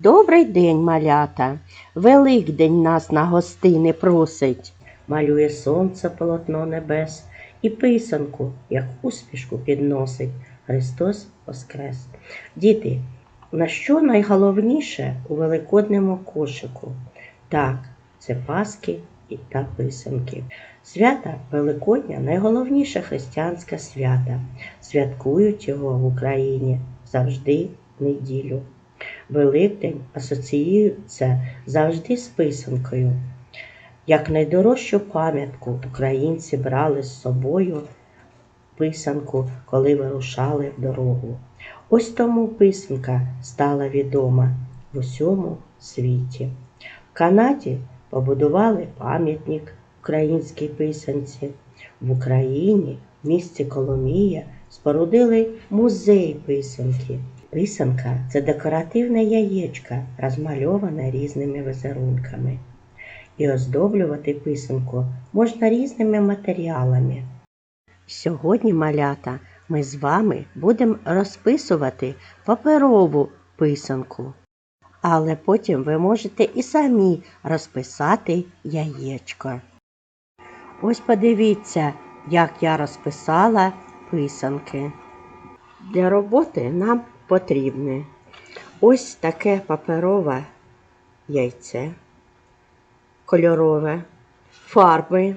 Добрий день, малята. Великдень нас на гостини просить. Малює сонце полотно небес і писанку, як успішку підносить. Христос Воскрес. Діти, на що найголовніше у великодному кошику? Так, це паски і та писанки. Свята Великодня найголовніше християнське свято. Святкують його в Україні завжди неділю. Великдень асоціюється завжди з писанкою. Як найдорожчу пам'ятку українці брали з собою писанку, коли вирушали в дорогу. Ось тому писанка стала відома в усьому світі. В Канаді побудували пам'ятник українській писанці. В Україні, в місті Коломія, спорудили музей писанки. Писанка це декоративне яєчко, розмальоване різними візерунками. І оздоблювати писанку можна різними матеріалами. Сьогодні, малята, ми з вами будемо розписувати паперову писанку. Але потім ви можете і самі розписати яєчко. Ось подивіться, як я розписала писанки. Для роботи нам потрібне ось таке паперове яйце, кольорове, фарби,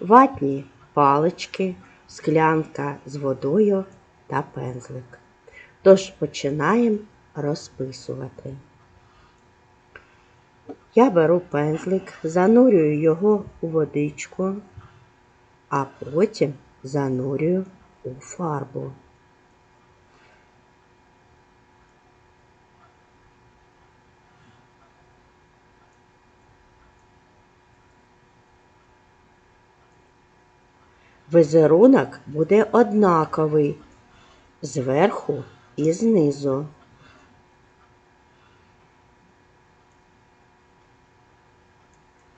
ватні палички, склянка з водою та пензлик. Тож починаємо розписувати. Я беру пензлик, занурюю його у водичку, а потім занурюю у фарбу. Візерунок буде однаковий зверху і знизу.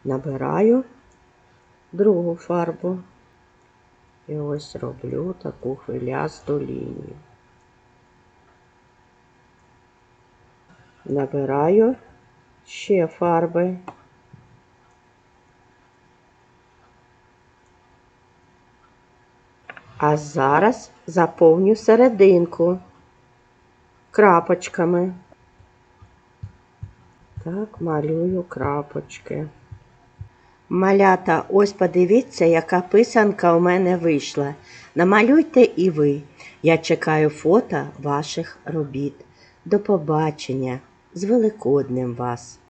Набираю другу фарбу і ось роблю таку хвилясту лінію. Набираю ще фарби. А зараз заповню серединку крапочками. Так, малюю крапочки. Малята, ось подивіться, яка писанка у мене вийшла. Намалюйте і ви. Я чекаю фото ваших робіт. До побачення з Великоднем вас!